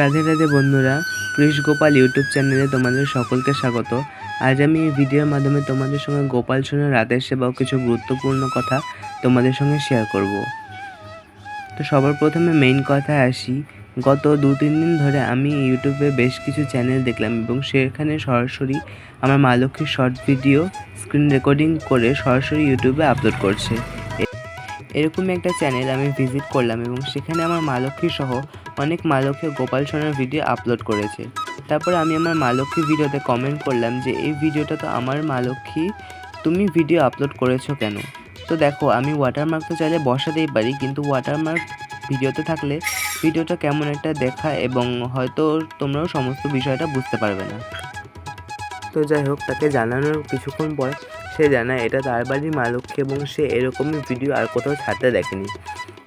রাধে রাধে বন্ধুরা কৃষ গোপাল ইউটিউব চ্যানেলে তোমাদের সকলকে স্বাগত। আজ আমি এই ভিডিওর মাধ্যমে তোমাদের সঙ্গে গোপাল সোনার রাতের সেবা কিছু গুরুত্বপূর্ণ কথা তোমাদের সঙ্গে শেয়ার করব। তো সবার প্রথমে মেইন কথায় আসি, গত দু তিন দিন ধরে আমি ইউটিউবে বেশ কিছু চ্যানেল দেখলাম এবং সেখানে সরাসরি আমার মা লক্ষ্মীর শর্ট ভিডিও স্ক্রিন রেকর্ডিং করে সরাসরি ইউটিউবে আপলোড করছে। এরকম একটা চ্যানেল আমি ভিজিট করলাম এবং সেখানে আমার মা লক্ষ্মী সহ অনেক মা লক্ষ্মী গোপাল সোনার ভিডিও আপলোড করেছে। তারপরে আমি আমার মা লক্ষ্মী ভিডিওতে কমেন্ট করলাম যে, এই ভিডিওটা তো আমার মা লক্ষ্মী তুমি ভিডিও আপলোড করেছ কেন? তো দেখো, আমি ওয়াটারমার্ক তো চাইলে বসাতেই পারি, কিন্তু ওয়াটারমার্ক ভিডিওতে থাকলে ভিডিওটা কেমন একটা দেখা এবং হয়তো তোমরাও সমস্ত বিষয়টা বুঝতে পারবে না। তো যাই হোক, তাকে জানানোর কিছুক্ষণ পর সে জানায়, এটা তার বাড়ির মা লক্ষ্মী এবং সে এরকমই ভিডিও আর কোথাও ছাড়তে দেখেনি।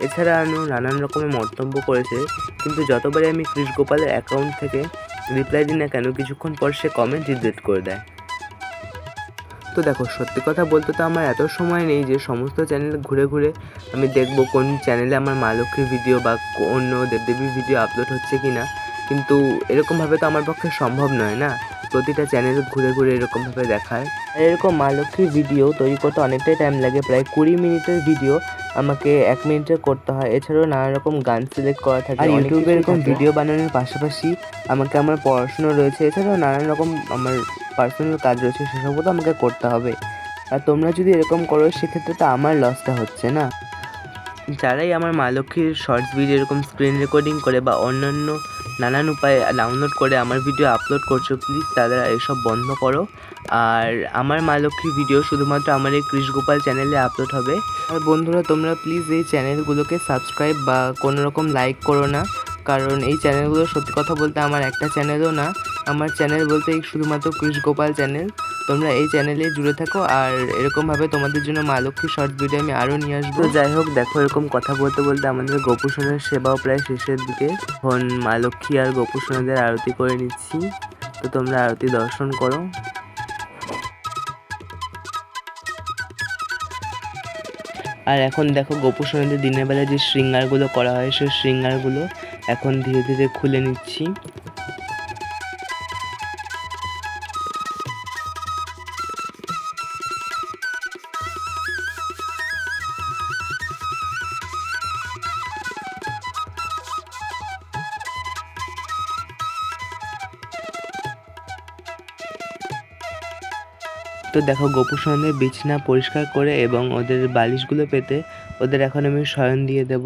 এছাড়া আরও নানান রকমের মন্তব্য করেছে, কিন্তু যতবারই আমি কৃষ গোপালের অ্যাকাউন্ট থেকে রিপ্লাই দিই না কেন, কিছুক্ষণ পর সে কমেন্ট ডিলিট করে দেয়। তো দেখো, সত্যি কথা বলতে তো আমার এত সময় নেই যে সমস্ত চ্যানেল ঘুরে ঘুরে আমি দেখব কোন চ্যানেলে আমার মা লক্ষ্মীর ভিডিও বা অন্য দেবদেবীর ভিডিও আপলোড হচ্ছে কি না কিন্তু এরকমভাবে তো আমার পক্ষে সম্ভব নয় না। প্রতিটা চ্যানেল ঘুরে ঘুরে এরকমভাবে দেখায়। এরকম মা লক্ষ্মীর ভিডিও তৈরি করতে অনেকটাই টাইম লাগে, প্রায় কুড়ি মিনিটের ভিডিও আমাকে এক মিনিটে করতে হয়। এছাড়াও নানা রকম গান সিলেক্ট করা থাকে আর ইউটিউবে এরকম ভিডিও বানানোর পাশাপাশি আমাকে আমার পড়াশুনো রয়েছে এছাড়াও নানান রকম আমার পার্সোনাল কাজ রয়েছে সেসবও তো আমাকে করতে হবে। আর তোমরা যদি এরকম করো সেক্ষেত্রে তো আমার লসটা হচ্ছে না। যারাই আমার মা লক্ষ্মীর শর্টস ভিডিও এরকম স্ক্রিন রেকর্ডিং করে বা অন্যান্য নানান উপায়ে ডাউনলোড করে আমার ভিডিও আপলোড করছ প্লিজ তারা এসব বন্ধ করো। আর আমার মা লক্ষ্মীর ভিডিও শুধুমাত্র আমার এই কৃষ গোপাল চ্যানেলে আপলোড হবে। আর বন্ধুরা, তোমরা প্লিজ এই চ্যানেলগুলোকে সাবস্ক্রাইব বা কোনো রকম লাইক করো না। কারণ এই চ্যানেলগুলো সত্যি কথা বলতে আমার একটা চ্যানেলও না, আমার চ্যানেল বলতে শুধুমাত্র কৃষ গোপাল চ্যানেল। তোমরা এই চ্যানেলে জুড়ে থাকো আর এরকমভাবে তোমাদের জন্য মা লক্ষ্মী শর্ট ভিডিও আমি আরও নিয়ে আসব। যাই হোক, দেখো এরকম কথা বলতে বলতে আমাদের গোপুসোনার সেবাও প্রায় শেষের দিকে। এখন মা লক্ষ্মী আর গোপুসোনাদের আরতি করে নিচ্ছি। তো তোমরা আরতি দর্শন করো। আর এখন দেখো গোপুসোনাদের দিনের বেলা যে শৃঙ্গারগুলো করা হয়, সেই শৃঙ্গারগুলো এখন ধীরে ধীরে খুলে নিচ্ছি। তো দেখো গোপুসোনাদের বিছানা পরিষ্কার করে এবং ওদের বালিশগুলো পেতে ওদের এখন আমি শয়ন দিয়ে দেব।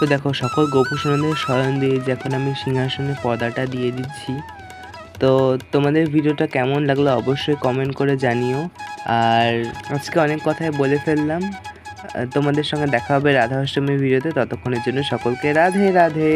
তো দেখো, সকল গোপুসোনাদের স্মরণ দিয়ে যখন আমি সিংহাসনে পর্দাটা দিয়ে দিচ্ছি। তো তোমাদের ভিডিওটা কেমন লাগল অবশ্যই কমেন্ট করে জানিও। আর আজকে অনেক কথাই বলে ফেললাম। তোমাদের সঙ্গে দেখা হবে রাধা অষ্টমীর ভিডিওতে। ততক্ষণের জন্য সকলকে রাধে রাধে।